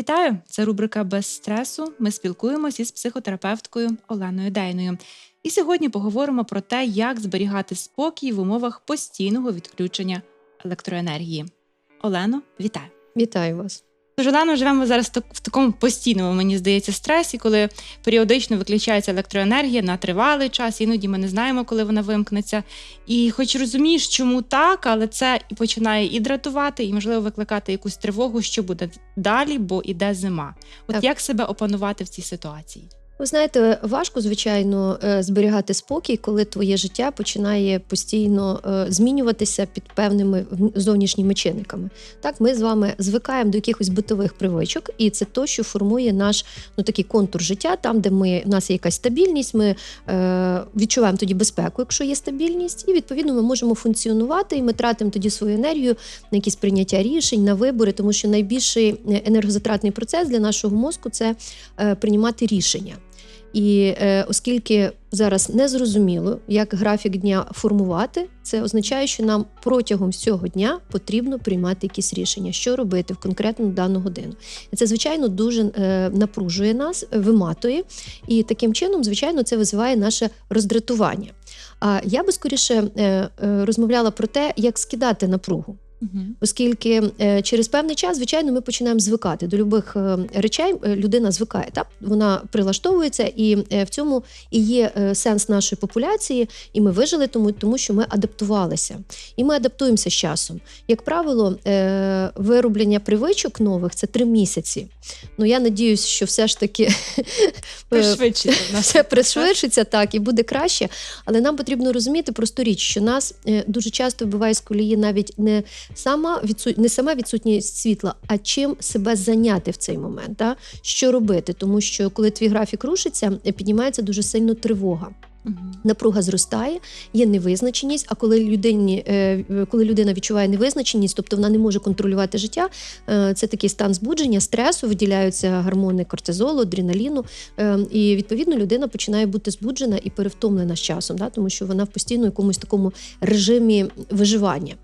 Вітаю! Це рубрика без стресу. Ми спілкуємося із психотерапевткою Оленою Дейною. І сьогодні поговоримо про те, як зберігати спокій в умовах постійного відключення електроенергії. Олено, вітаю! Вітаю вас. Олено, живемо зараз в такому постійному, мені здається, стресі, коли періодично виключається електроенергія на тривалий час, іноді ми не знаємо, коли вона вимкнеться. І хоч розумієш, чому так, але це і починає і дратувати, і можливо викликати якусь тривогу, що буде далі, бо іде зима. От Так. як себе опанувати в цій ситуації? Ви знаєте, важко, звичайно, е, зберігати спокій, коли твоє життя починає постійно е, змінюватися під певними зовнішніми чинниками. Так, ми з вами звикаємо до якихось битових привичок, і це то, що формує наш ну такий контур життя, там, де ми в нас є якась стабільність, ми е, відчуваємо тоді безпеку, якщо є стабільність, і відповідно ми можемо функціонувати, і ми тратимо тоді свою енергію на якісь прийняття рішень, на вибори, тому що найбільший е, енергозатратний процес для нашого мозку це е, приймати рішення. І е, оскільки зараз не зрозуміло, як графік дня формувати, це означає, що нам протягом всього дня потрібно приймати якісь рішення, що робити в конкретну дану годину. І це, звичайно, дуже е, напружує нас, виматує, і таким чином, звичайно, це визиває наше роздратування. А я би скоріше е, е, розмовляла про те, як скидати напругу. Угу. Оскільки е, через певний час, звичайно, ми починаємо звикати до любих е, речей. е, Людина звикає, так вона прилаштовується, і е, в цьому і є е, сенс нашої популяції, і ми вижили тому, тому що ми адаптувалися, і ми адаптуємося з часом. Як правило, е, вироблення привичок нових це три місяці. Ну я надіюсь, що все ж таки все пришвидшиться так і буде краще. Але нам потрібно розуміти просту річ, що нас дуже часто вбиває з колії навіть не сама відсут... не сама відсутність світла, а чим себе зайняти в цей момент. Да? Що робити? Тому що коли твій графік рушиться, піднімається дуже сильно тривога. Напруга зростає, є невизначеність. А коли людині, е, коли людина відчуває невизначеність, тобто вона не може контролювати життя, е, це такий стан збудження, стресу, виділяються гормони кортизолу, адреналіну. е, І відповідно людина починає бути збуджена і перевтомлена з часом, да, тому що вона в постійно якомусь такому режимі виживання.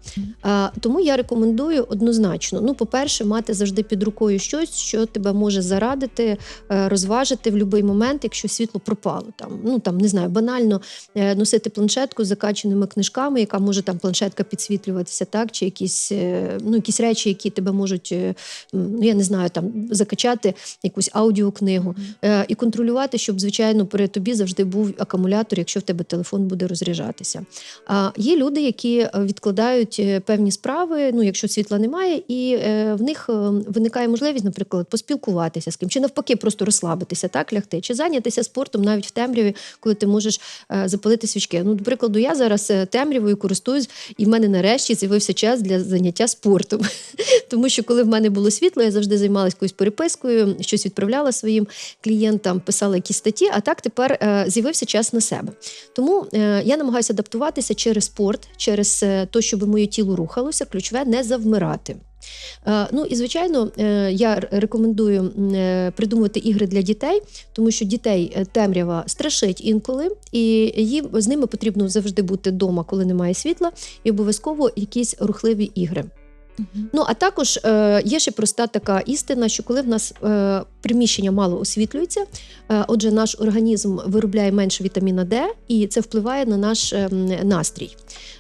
Тому я рекомендую однозначно. Ну, по-перше, мати завжди під рукою щось, що тебе може зарадити, розважити в будь-який момент, якщо світло пропало. Там, ну там не знаю, банально е, носити планшетку з закаченими книжками, яка може там планшетка підсвітлюватися, так, чи якісь, е, ну, якісь речі, які тебе можуть, е, ну я не знаю, там закачати якусь аудіокнигу. І контролювати, щоб звичайно при тобі завжди був акумулятор, якщо в тебе телефон буде розряджатися. А є люди, які відкладають певні справи, ну якщо світла немає, і в них виникає можливість, наприклад, поспілкуватися з ким, чи навпаки, просто розслабитися, так лягти, чи зайнятися спортом навіть в темряві, коли ти можеш е, запалити свічки. Ну, до прикладу, я зараз е, темрявою користуюсь, і в мене нарешті з'явився час для заняття спортом. Тому що коли в мене було світло, я завжди займалася якоюсь перепискою, щось відправляла своїм клієнтам, писала якісь статті. А так тепер е, з'явився час на себе. Тому я намагаюся адаптуватися через спорт, через те, щоб моє тіло рухалося. Ключове не завмирати. Е, Ну і звичайно, е, я рекомендую е, придумувати ігри для дітей, тому що дітей темрява страшить інколи, і їм з ними потрібно завжди бути вдома, коли немає світла, і обов'язково якісь рухливі ігри. Мгм. Ну а також е, є ще проста така істина, що коли в нас е, приміщення мало освітлюється, е, отже, наш організм виробляє менше вітаміна Д, і це впливає на наш е, настрій.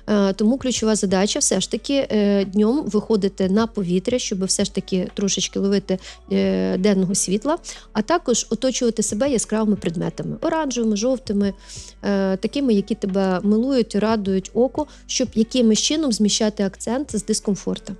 Е, тому ключова задача все ж таки е, днем виходити на повітря, щоб все ж таки трошечки ловити е, денного світла, а також оточувати себе яскравими предметами оранжевими, жовтими, такими, які тебе милують, радують око, щоб якимось чином зміщати акцент з дискомфорту.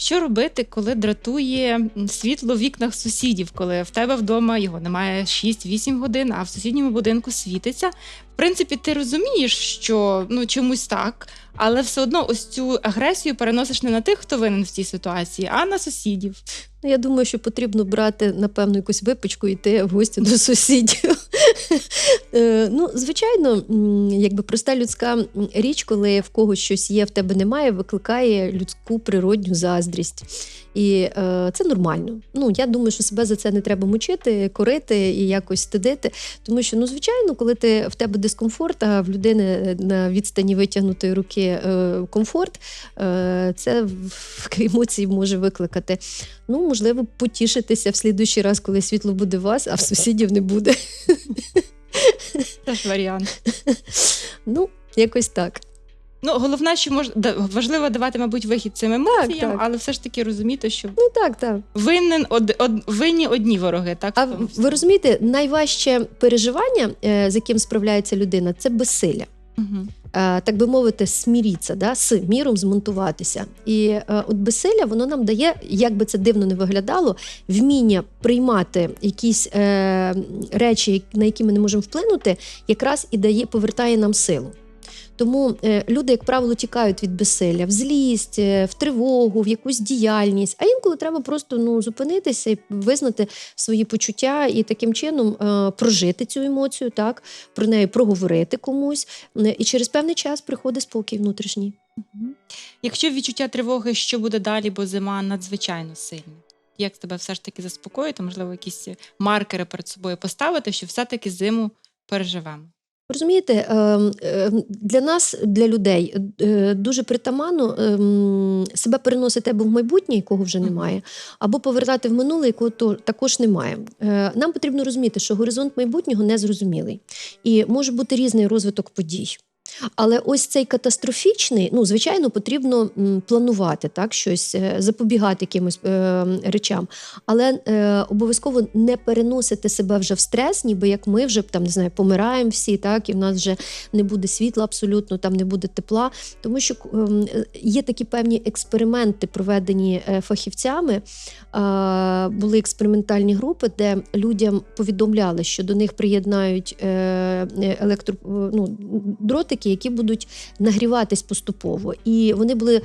Що робити, коли дратує світло в вікнах сусідів, коли в тебе вдома його немає 6-8 годин, а в сусідньому будинку світиться? В принципі, ти розумієш, що ну чомусь так, але все одно ось цю агресію переносиш не на тих, хто винен в цій ситуації, а на сусідів. Ну, я думаю, що потрібно брати, напевно, якусь випічку і йти в гості до сусідів. Е, ну, звичайно, якби проста людська річ, коли в когось щось є, в тебе немає, викликає людську природню заздрість. І е, це нормально. Ну, я думаю, що себе за це не треба мучити, корити і якось стидити. Тому що, ну, звичайно, коли ти в тебе дискомфорт, а в людини на відстані витягнутої руки е, комфорт, е, це емоції може викликати. Ну, можливо, потішитися в слідуючий раз, коли світло буде у вас, а в сусідів не буде. Це ж варіант. Ну, якось так. Ну, головне, що мож... важливо давати, мабуть, вихід цим емоціям, так. але все ж таки розуміти, що Ну так, так. винен од... Од... винні одні вороги, так? А ви розумієте, найважче переживання, е, з яким справляється людина, це безсилля. Мгм. Е, Так би мовити, сміріться, да, з міром змонтуватися. І е, от безсилля воно нам дає, як би це дивно не виглядало, вміння приймати якісь е, речі, на які ми не можемо вплинути, якраз і дає, повертає нам силу. Тому е, люди, як правило, тікають від безсилля в злість, е, в тривогу, в якусь діяльність. А інколи треба просто ну, зупинитися і визнати свої почуття і таким чином е, прожити цю емоцію, так, про неї проговорити комусь. І через певний час приходить спокій внутрішній. Якщо відчуття тривоги, що буде далі, бо зима надзвичайно сильна. Як тебе все ж таки заспокоїти, можливо, якісь маркери перед собою поставити, що все-таки зиму переживемо. Розумієте, е, е, для нас, для людей, е, дуже притаманно ем, себе переносити або в майбутнє, якого вже немає, або повертати в минуле, якого то також немає. Е, Нам потрібно розуміти, що горизонт майбутнього незрозумілий, і може бути різний розвиток подій. Але ось цей катастрофічний, ну звичайно, потрібно планувати так, щось, е, запобігати якимось е, речам, але е, обов'язково не переносити себе вже в стрес, ніби як ми вже там не знаю, помираємо всі, так і в нас вже не буде світла абсолютно, там не буде тепла. Тому що е, є такі певні експерименти, проведені е, фахівцями. Е, Були експериментальні групи, де людям повідомляли, що до них приєднають електро, ну, дротики, які будуть нагріватись поступово. І вони були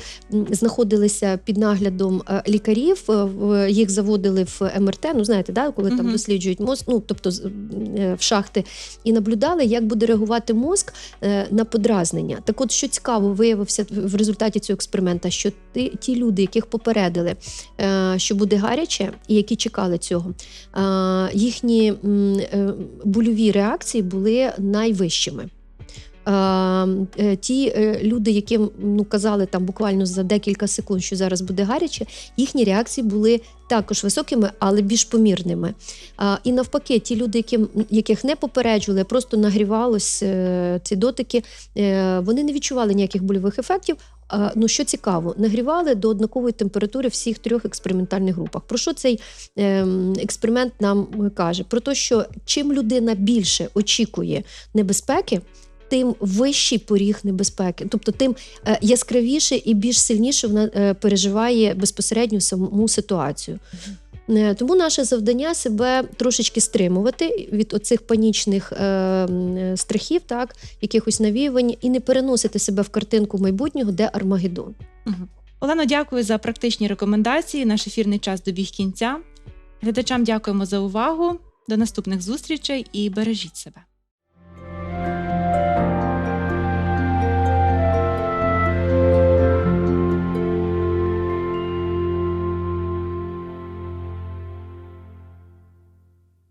знаходилися під наглядом е, лікарів. е, Їх заводили в МРТ. Ну знаєте, да, коли там Мгм. досліджують мозк, ну тобто е, в шахти, і наблюдали, як буде реагувати мозк на подразнення. Так, от що цікаво, виявився в результаті цього експеримента, що ті, люди, яких попередили, що буде гаряче, і які чекали цього, їхні больові реакції були найвищими. Е, е, Ті е, люди, яким ну казали там буквально за декілька секунд, що зараз буде гаряче, їхні реакції були також високими, але більш помірними. І навпаки, ті люди, яким, яких не попереджували, просто нагрівалось ці дотики, вони не відчували ніяких больових ефектів. Ну, що цікаво, нагрівали до однакової температури всіх трьох експериментальних групах. Про що цей ем, експеримент нам каже? Про те, що чим людина більше очікує небезпеки, тим вищий поріг небезпеки, тобто тим е, яскравіше і більш сильніше вона е, переживає безпосередньо саму ситуацію. Е, Тому наше завдання себе трошечки стримувати від оцих панічних е, страхів, так, якихось навіювань, і не переносити себе в картинку майбутнього, де Армагеддон. Мгм. Олено, дякую за практичні рекомендації. Наш ефірний час добіг кінця. Глядачам дякуємо за увагу. До наступних зустрічей і бережіть себе.